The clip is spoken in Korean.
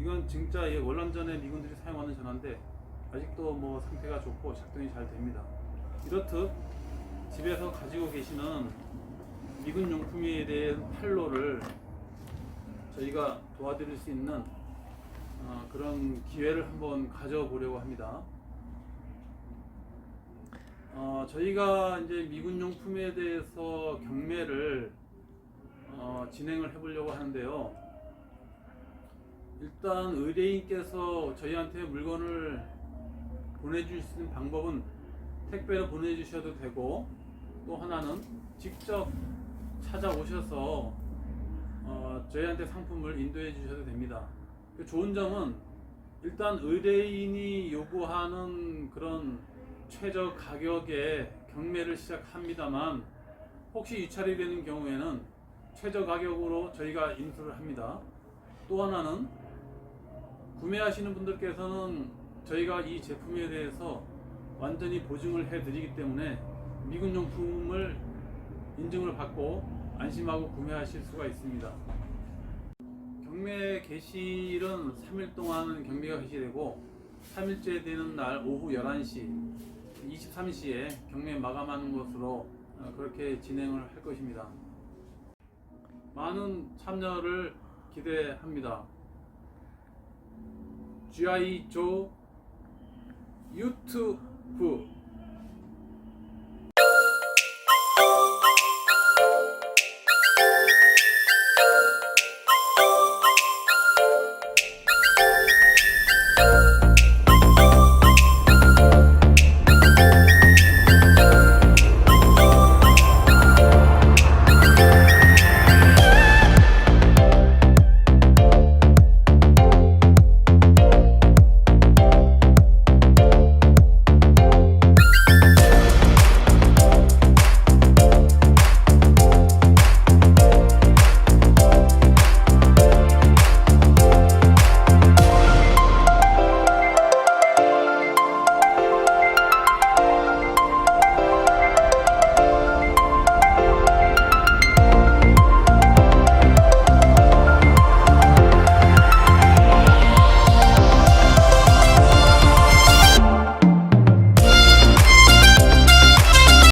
이건 진짜 이 월남전에 미군들이 사용하는 전화인데 아직도 뭐 상태가 좋고 작동이 잘 됩니다. 이렇듯 집에서 가지고 계시는 미군 용품에 대한 판로를 저희가 도와드릴 수 있는 어, 그런 기회를 한번 가져보려고 합니다. 어, 저희가 이제 미군 용품에 대해서 경매를 어, 진행을 해보려고 하는데요. 일단 의뢰인께서 저희한테 물건을 보내줄 수 있는 방법은 택배로 보내주셔도 되고 또 하나는 직접 찾아오셔서 어, 저희한테 상품을 인도해 주셔도 됩니다. 그 좋은 점은 일단 의뢰인이 요구하는 그런 최저 가격에 경매를 시작합니다만 혹시 유찰이 되는 경우에는 최저 가격으로 저희가 인수를 합니다. 또 하나는 구매하시는 분들께서는 저희가 이 제품에 대해서 완전히 보증을 해드리기 때문에 미군 용품을 인증을 받고 안심하고 구매하실 수가 있습니다. 경매 개시일은 3일 동안 경매가 개시되고 3일째 되는 날 오후 11시 23시에 경매 마감하는 것으로 어, 그렇게 진행을 할 것입니다. 많은 참여를 기대합니다. GI 조 유튜브